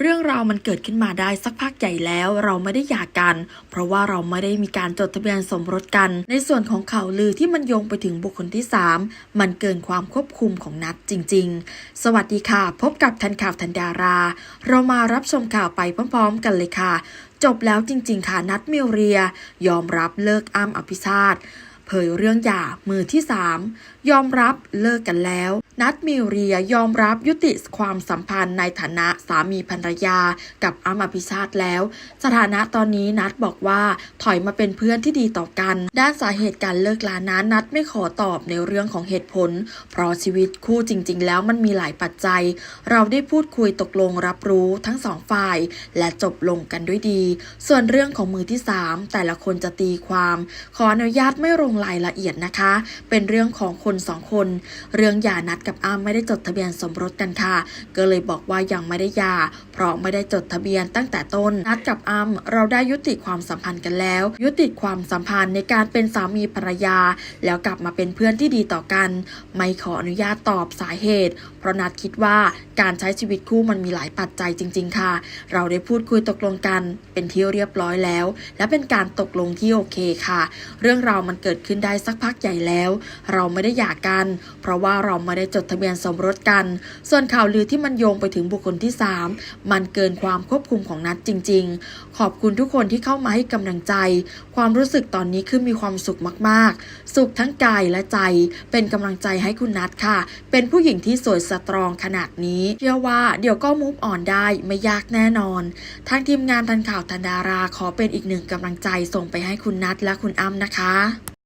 เรื่องราวมันเกิดขึ้นมาได้สักพักใหญ่แล้วเราไม่ได้หย่ากัน เพราะว่าเราไม่ได้มีการจดทะเบียนสมรสกัน ในส่วนของข่าวลือที่มันโยงไปถึงบุคคลที่ 3 มันเกินความควบคุมของนัดจริง ๆ สวัสดีค่ะ พบกับทันข่าวทันดารา เรามารับชมข่าวไปพร้อมๆ กันเลยค่ะ จบแล้วจริง ๆ ค่ะนัดมิวเรีย ยอมรับเลิกอ้ำอภิชาติเผยเรื่องหย่ามือที่ 3 ยอมรับเลิกกันแล้ว นัดมิวเรียยอมรับยุติความสัมพันธ์ในฐานะสามีภรรยากับอ้ำอภิชาติแล้ว สถานะตอนนี้นัดบอกว่าถอยมาเป็นเพื่อนที่ดีต่อกัน ด้านสาเหตุการเลิกลานั้นนัดไม่ขอตอบในเรื่องของเหตุผล เพราะชีวิตคู่จริง ๆ แล้วมันมีหลายปัจจัย เราได้พูดคุยตกลงรับรู้ทั้งสองฝ่าย และจบลงกันด้วยดี ส่วนเรื่องของมือที่ 3 แต่ละคนจะตีความ ขออนุญาตไม่ลงรายละเอียดนะคะ เป็นเรื่องของคนสองคน เรื่องหย่านัดกับอ้ำไม่ได้จดทะเบียนสมรสกันค่ะ ก็เลยบอกว่ายังไม่ได้หย่า เพราะไม่ได้จดทะเบียนตั้งแต่ต้น นัดกับอ้ำเราได้ยุติความสัมพันธ์กันแล้ว ยุติความสัมพันธ์ในการเป็นสามีภรรยา แล้วกลับมาเป็นเพื่อนที่ดีต่อกัน ไม่ขออนุญาตตอบสาเหตุ เพราะนัดคิดว่าการใช้ชีวิตคู่มันมีหลายปัจจัยจริง ๆ ค่ะ เราได้พูดคุยตกลงกัน เป็นที่เรียบร้อยแล้ว และเป็นการตกลงที่โอเคค่ะ เรื่องราวมันเกิดขึ้นได้สักพักใหญ่แล้ว เราไม่ได้หย่ากัน เพราะว่าเราไม่ได้จดทะเบียนสมรสกัน ส่วนข่าวลือที่มันโยงไปถึงบุคคลที่ 3 มันเกินความควบคุมของนัดจริง ๆ ขอบคุณทุกคนที่เข้ามาให้กำลังใจ ความรู้สึกตอนนี้คือมีความสุขมากๆ สุขทั้งกายและใจ เป็นกำลังใจให้คุณนัดค่ะ เป็นผู้หญิงที่สวยสตรองขนาดนี้เชื่อว่าเดี๋ยวก็มูฟออนได้ไม่ยากแน่นอน ทางทีมงานทันข่าวทันดาราขอเป็นอีกหนึ่งกำลังใจส่งไปให้คุณนัดและคุณอ้ำนะคะ